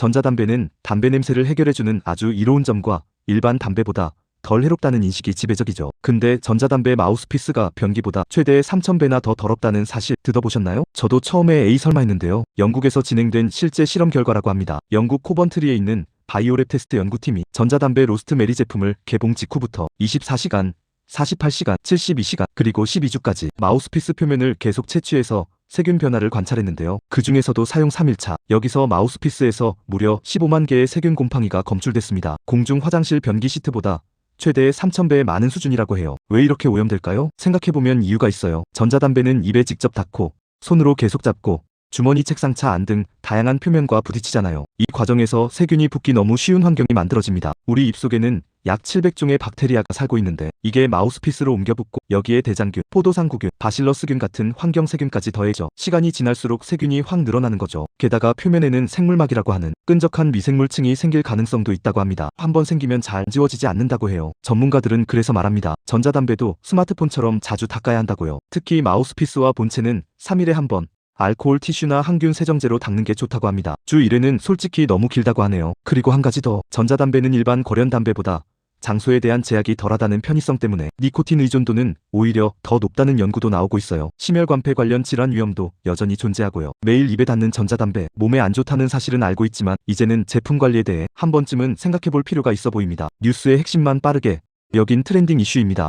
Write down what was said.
전자담배는 담배 냄새를 해결해주는 아주 이로운 점과 일반 담배보다 덜 해롭다는 인식이 지배적이죠. 근데 전자담배 마우스피스가 변기보다 최대 3000배나 더 더럽다는 사실 들어보셨나요? 저도 처음에 에이 설마 했는데요. 영국에서 진행된 실제 실험 결과라고 합니다. 영국 코번트리에 있는 바이오랩 테스트 연구팀이 전자담배 로스트 메리 제품을 개봉 직후부터 24시간, 48시간, 72시간, 그리고 12주까지 마우스피스 표면을 계속 채취해서 세균 변화를 관찰했는데요. 그 중에서도 사용 3일차, 여기서 마우스피스에서 무려 15만 개의 세균 곰팡이가 검출됐습니다. 공중 화장실 변기 시트보다 최대 3,000배의 많은 수준이라고 해요. 왜 이렇게 오염될까요? 생각해보면 이유가 있어요. 전자담배는 입에 직접 닿고, 손으로 계속 잡고, 주머니 책상차 안 등 다양한 표면과 부딪히잖아요. 이 과정에서 세균이 붙기 너무 쉬운 환경이 만들어집니다. 우리 입속에는 약 700종의 박테리아가 살고 있는데 이게 마우스피스로 옮겨 붙고 여기에 대장균, 포도상구균, 바실러스균 같은 환경 세균까지 더해져 시간이 지날수록 세균이 확 늘어나는 거죠. 게다가 표면에는 생물막이라고 하는 끈적한 미생물층이 생길 가능성도 있다고 합니다. 한번 생기면 잘 지워지지 않는다고 해요. 전문가들은 그래서 말합니다. 전자담배도 스마트폰처럼 자주 닦아야 한다고요. 특히 마우스피스와 본체는 3일에 한 번, 알코올 티슈나 항균 세정제로 닦는 게 좋다고 합니다. 주 1회는 솔직히 너무 길다고 하네요. 그리고 한 가지 더, 전자담배는 일반 거련 담배보다 장소에 대한 제약이 덜하다는 편의성 때문에 니코틴 의존도는 오히려 더 높다는 연구도 나오고 있어요. 심혈관폐 관련 질환 위험도 여전히 존재하고요. 매일 입에 닿는 전자담배, 몸에 안 좋다는 사실은 알고 있지만 이제는 제품 관리에 대해 한 번쯤은 생각해 볼 필요가 있어 보입니다. 뉴스의 핵심만 빠르게 여긴 트렌딩 이슈입니다.